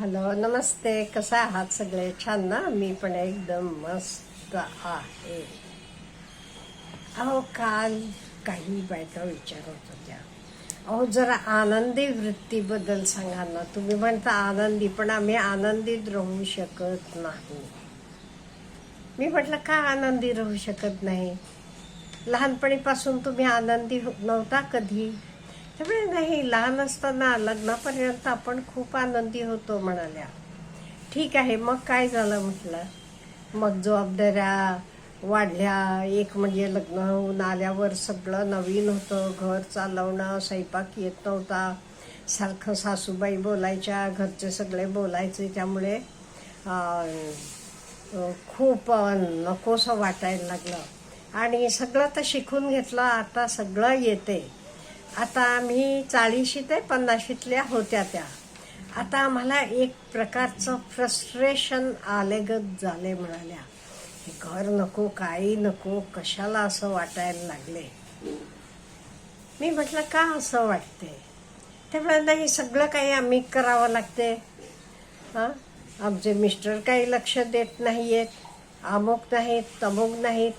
Hello नमस्ते. कसा आहात सगळे? छान ना? मी पण एकदम मस्त आहे. अहो काल काही बायका विचारत होत्या. अहो जरा आनंदी वृत्तीबद्दल सांगा ना. तुम्ही म्हणता आनंदी पण आम्ही आनंदीत राहू शकत नाही. मी म्हटलं का आनंदी राहू शकत नाही? लहानपणीपासून तुम्ही आनंदी नव्हता कधी? त्यामुळे नाही लहान असताना लग्नापर्यंत आपण खूप आनंदी होतो म्हणाल्या. ठीक आहे मग काय झालं म्हटलं? मग जबाबदाऱ्या वाढल्या. एक म्हणजे लग्न होऊन आल्यावर सगळं नवीन होतं. घर चालवणं स्वयंपाक येत नव्हता. सारखं सासूबाई बोलायच्या घरचे सगळे बोलायचे. त्यामुळे खूप नकोसं वाटायला लागलं. आणि सगळं तर शिकून घेतलं. आता सगळं येते. आता आम्ही चाळीशी ते पन्नाशीतल्या होत्या त्या. आता आम्हाला एक प्रकारचं फ्रस्ट्रेशन आलेगत झाले म्हणाल्या. घर नको काही नको कशाला असं वाटायला लागले? मी म्हटलं का असं वाटते त्यामुळे हे सगळं काही आम्ही करावं लागते. हां? आमचे मिस्टर काही लक्ष देत नाही आहेत अमुक नाहीत तमुक नाहीत.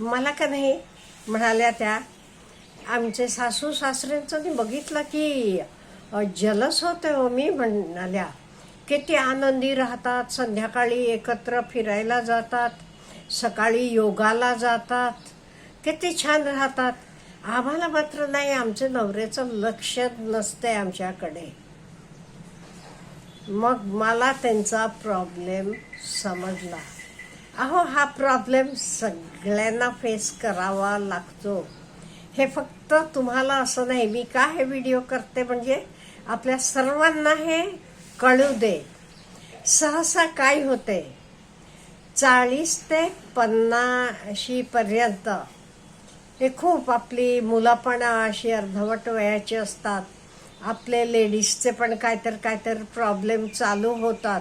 मला का नाही? म्हणाल्या त्या. आमचे सासू सासऱ्यांचं मी बघितलं की जलस होते हो मी म्हणाल्या. किती आनंदी राहतात संध्याकाळी एकत्र फिरायला जातात सकाळी योगाला जातात. किती छान राहतात. आम्हाला मात्र नाही आमचे नवऱ्याचं लक्ष नसते आमच्याकडे. मग मला त्यांचा प्रॉब्लेम समजला. अहो हा प्रॉब्लेम सगळ्यांना फेस करावा लागतो. हे फक्त तुम्हाला असं नाही मी का हे व्हिडिओ करते म्हणजे आपल्या सर्वांना हे कळू दे. सहसा काय होते? चाळीस ते पन्नाशी पर्यंत. हे खूप आपली मुलं पण अशी अर्धवट वयाची असतात. आपले लेडीजचे पण काहीतरी काहीतरी प्रॉब्लेम चालू होतात.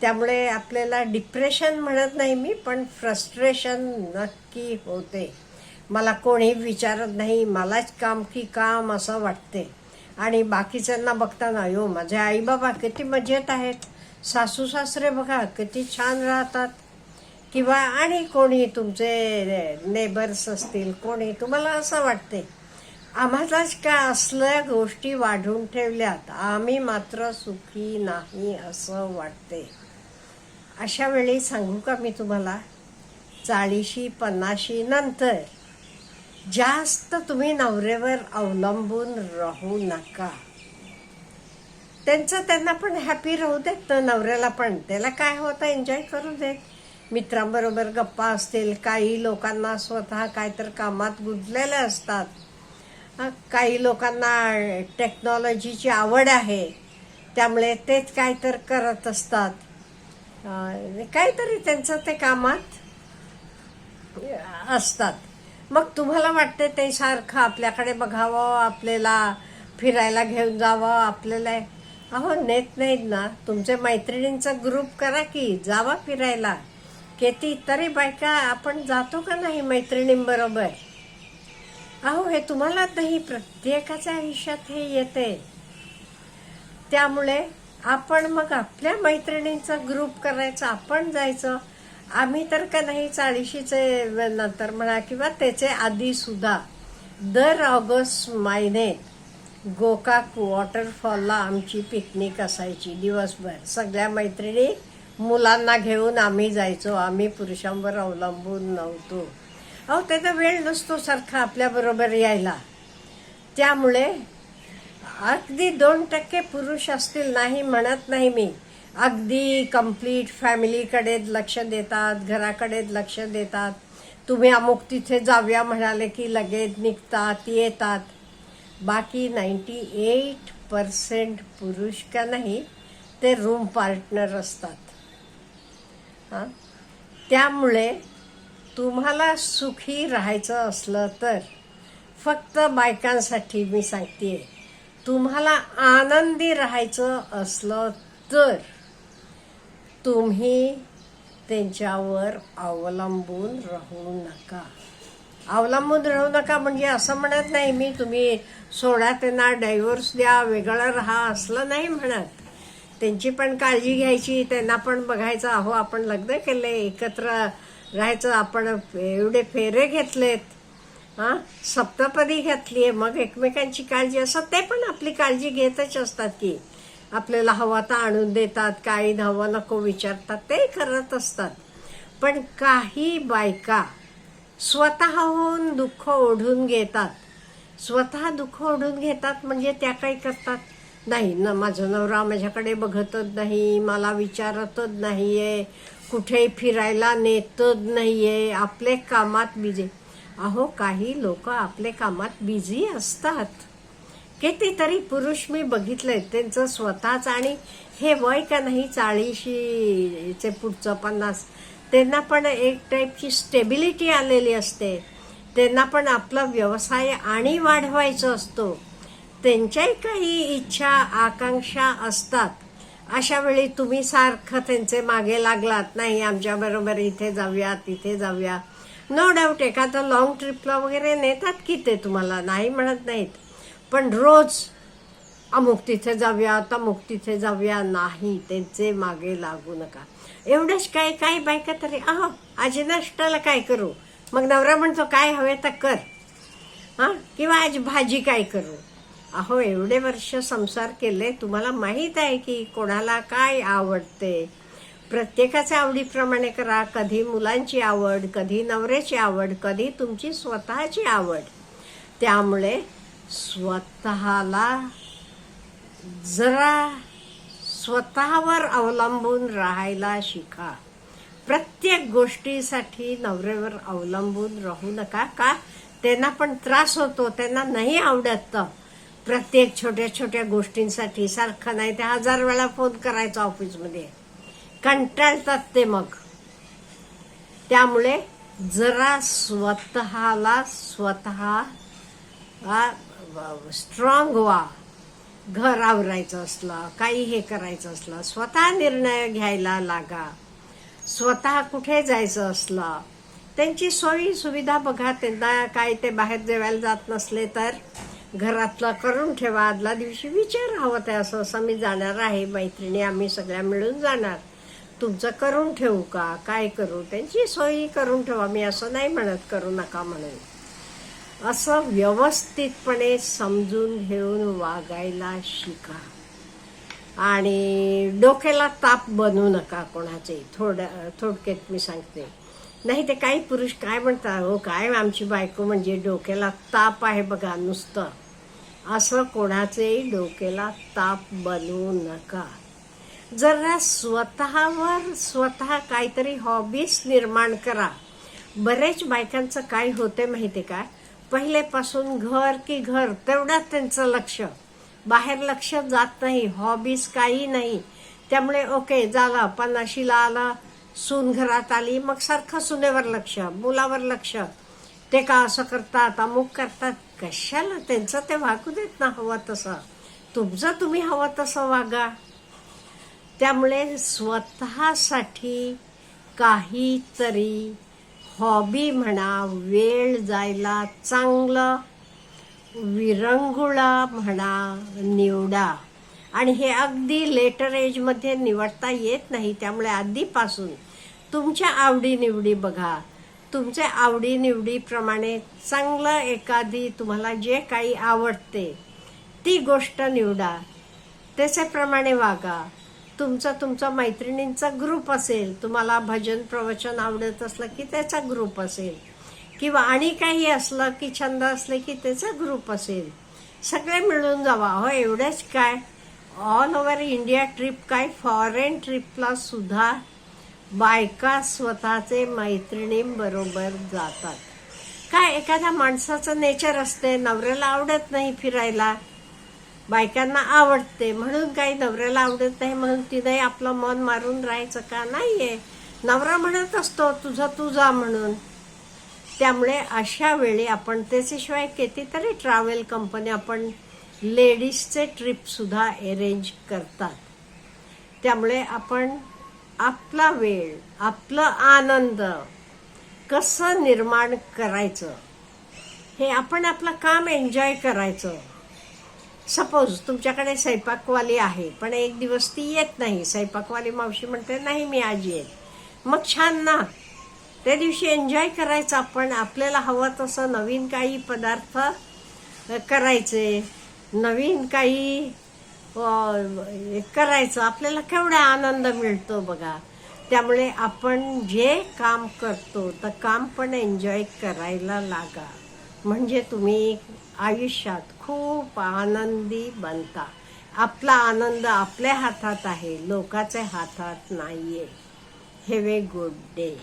त्यामुळे आपल्याला डिप्रेशन म्हणत नाही मी पण फ्रस्ट्रेशन नक्की होते. मला कोणी विचारत नाही मलाच काम की काम असं वाटते. आणि बाकीच्यांना बघताना यो माझे आई बाबा किती मजेत आहेत. सासू सासरे बघा किती छान राहतात. किंवा आणि कोणी तुमचे नेबर्स असतील कोणी? तुम्हाला असं वाटते. आम्हालाच का असल्या गोष्टी वाढून ठेवल्यात? आम्ही मात्र सुखी नाही असं वाटते. अशा वेळी सांगू का मी तुम्हाला? चाळीशी पन्नाशी नंतर जास्त तुम्ही नवऱ्यावर अवलंबून राहू नका. त्यांचं त्यांना पण हॅपी राहू देत ना नवऱ्याला पण. त्याला काय होतं एन्जॉय करू देत. मित्रांबरोबर गप्पा असतील काही लोकांना स्वतः काय तर कामात गुंतलेले असतात. काही लोकांना टेक्नॉलॉजीची आवड आहे त्यामुळे तेच काय तर करत असतात. काहीतरी त्यांचं ते कामात असतात. मग तुम्हाला वाटते ते सारखं आपल्याकडे बघावं आपल्याला फिरायला घेऊन जावं आपल्याला अहो नेत नाहीत ना. तुमच्या मैत्रिणींचा ग्रुप करा की जावा फिरायला. किती तरी बायका आपण जातो का नाही मैत्रिणींबरोबर? अहो हे तुम्हाला नाही प्रत्येकाच्या आयुष्यात हे येते. त्यामुळे आपण मग आपल्या मैत्रिणींचा ग्रुप करायचा आपण जायचं. आम्ही तर का नाही चाळीशीचे नंतर म्हणा किंवा त्याचे आधी सुद्धा. दर ऑगस्ट महिन्यात गोकाक वॉटरफॉलला आमची पिकनिक असायची दिवसभर. सगळ्या मैत्रिणी मुलांना घेऊन आम्ही जायचो. आम्ही पुरुषांवर अवलंबून नव्हतो. अहो त्याचा वेळ नसतो सारखा आपल्याबरोबर यायला. त्यामुळे अगदी दोन टक्के पुरुष असतील नाही म्हणत नाही मी. अगदी कंप्लीट फॅमिलीकडे लक्ष देतात घराकडे लक्ष देतात. तुम्ही अमुक तिथे जाऊया म्हणाले की लगेच निघतात येतात. बाकी नाईंटी एट पर्सेंट पुरुष का नाही ते रूम पार्टनर असतात. हां? त्यामुळे तुम्हाला सुखी राहायचं असलं तर फक्त बायकांसाठी मी सांगते तुम्हाला आनंदी राहायचं असलं तर तुम्ही त्यांच्यावर अवलंबून राहू नका. अवलंबून राहू नका म्हणजे असं म्हणत नाही मी तुम्ही सोडा त्यांना डायव्होर्स द्या वेगळं राहा असलं नाही म्हणत. त्यांची पण काळजी घ्यायची त्यांना पण बघायचं अहो आपण लग्न केले एकत्र राहायचं आपण एवढे फेरे घेतलेत. हां? सप्तपदी घेतली आहे मग एकमेकांची काळजी असं ते पण आपली काळजी घेतच असतात की आपल्याला हवा तर आणून देतात काही हवं नको विचारतात ते करत असतात. पण काही बायका स्वतःहून दुःख ओढून घेतात. स्वतः दुःख ओढून घेतात म्हणजे त्या काही करतात. नाही ना माझा नवरा माझ्याकडे बघतच नाही मला विचारतच नाही आहे कुठे फिरायला नेतच आहे आपले कामात बिझी अहो काही लोक आपले कामात बिझी असतात. कितीतरी पुरुष मी बघितले त्यांचं स्वतःच आणि हे वय का नाही चाळीशीचे पुढचं पन्नास त्यांना पण एक टाईपची स्टेबिलिटी आलेली असते. त्यांना पण आपला व्यवसाय आणि वाढवायचा असतो. त्यांच्याही काही इच्छा आकांक्षा असतात. अशा वेळी तुम्ही सारखं त्यांचे मागे लागलात नाही आमच्याबरोबर इथे जाऊया तिथे जाऊया. नो डाऊट एखादं लॉंग ट्रिपला वगैरे नेतात की ते तुम्हाला? नाही म्हणत नाहीत. पण रोज अमुक तिथे जाऊया तमुक तिथे जाऊया नाही त्यांचे मागे लागू नका. एवढंच काय काय बायका तरी अहो आज नाश्त्याला काय करू? मग नवरा म्हणतो काय हवे तर कर. हा? किंवा आज भाजी काय करू? अहो एवढे वर्ष संसार केले तुम्हाला माहीत आहे की कोणाला काय आवडते? प्रत्येकाच्या आवडीप्रमाणे करा. कधी मुलांची आवड कधी नवऱ्याची आवड कधी तुमची स्वतःची आवड. त्यामुळे स्वतःला जरा स्वतःवर अवलंबून राहायला शिका. प्रत्येक गोष्टीसाठी नवऱ्यावर अवलंबून राहू नका का? त्यांना पण त्रास होतो त्यांना नाही आवडत प्रत्येक छोट्या छोट्या गोष्टींसाठी सारखं नाही ते हजार वेळा फोन करायचा ऑफिसमध्ये. कंटाळतात ते मग. त्यामुळे जरा स्वतःला स्वतः स्ट्रॉंग व्हा. घर आवरायचं असलं काही हे करायचं असलं स्वतः निर्णय घ्यायला लागा. स्वतः कुठे जायचं असलं त्यांची सोयी सुविधा बघा. त्यांना काय ते बाहेर जेवायला जात नसले तर घरातलं करून ठेवा. आदल्या दिवशी विचार हवं ते असं असं मी जाणार आहे मैत्रिणी आम्ही सगळ्या मिळून जाणार. तुमचं करून ठेवू का? काय करू? त्यांची सोयी करून ठेवा. मी असं नाही म्हणत करू नका म्हणून. असं व्यवस्थितपणे समजून घेऊन वागायला शिका. आणि डोक्याला ताप बनवू नका कोणाचे थोड्या थोडक्यात मी सांगते. नाही ते काही पुरुष काय म्हणतात हो काय आमची बायको म्हणजे डोक्याला ताप आहे बघा नुसतं. असं कोणाचेही डोक्याला ताप बनवू नका. जरा स्वतःवर स्वतः काहीतरी हॉबीज निर्माण करा. बरेच बायकांचं काय होते माहिती का? पहिलेपासून घर की घर तेवढ्यात त्यांचं लक्ष. बाहेर लक्ष जात नाही हॉबीज काही नाही. त्यामुळे ओके झाला पन्नाशीला आला सून घरात आली मग सारखं सुनेवर लक्ष मुलावर लक्ष. ते का असं करतात अमुक करतात कशाला त्यांचं ते वागू देत ना हवं तसं. तुमचं तुम्ही हवं तसं वागा. त्यामुळे स्वतःसाठी काहीतरी हॉबी म्हणा वेळ जायला चांगलं. विरंगुळा म्हणा निवडा. आणि हे अगदी लेटर एजमध्ये निवडता येत नाही त्यामुळे आधीपासून तुमच्या आवडीनिवडी बघा. तुमच्या आवडीनिवडीप्रमाणे चांगलं एखादी तुम्हाला जे काही आवडते ती गोष्ट निवडा. त्याच्याप्रमाणे वागा. तुमचा तुमचा मैत्रिणींचा ग्रुप असेल तुम्हाला भजन प्रवचन आवडत असलं की त्याचा ग्रुप असेल. किंवा आणि काही असलं की छंद असले की त्याचा ग्रुप असेल. सगळे मिळून जावा. हो एवढंच काय? ऑल ओव्हर इंडिया ट्रिप काय? फॉरेन ट्रिपला सुद्धा बायका स्वतःचे मैत्रिणींबरोबर जातात. काय? एखाद्या माणसाचं नेचर असते नवऱ्याला आवडत नाही फिरायला. बायकांना आवडते. म्हणून काही नवऱ्याला आवडत नाही. म्हणून तिने आपलं मन मारून राहायचं का? नाहीये. नवरा म्हणत असतो तुझा तुझा म्हणून. त्यामुळे अशा वेळी आपण त्याच्याशिवाय कितीतरी ट्रॅव्हल कंपनी आपण लेडीजचे ट्रिपसुद्धा अरेंज करतात. त्यामुळे आपण आपला वेळ आपलं आनंद कसं निर्माण करायचं? हे आपण आपलं काम एन्जॉय करायचं. सपोज तुमच्याकडे स्वयंपाकवाली आहे पण एक दिवस ती येत नाही. स्वयंपाकवाली मावशी म्हणते नाही मी आज येत मग छान ना. त्या दिवशी एन्जॉय करायचं आपण. आपल्याला हवं तसं नवीन काही पदार्थ करायचे नवीन काही करायचं. आपल्याला केवढा आनंद मिळतो बघा. त्यामुळे आपण जे काम करतो तर काम पण एन्जॉय करायला लागा. म्हणजे तुम्ही आयुष्यात खूप आनंदी बनता. आपला आनंद आपल्या हातात आहे लोकाच्या हातात नाही आहे हॅव ए गुड डे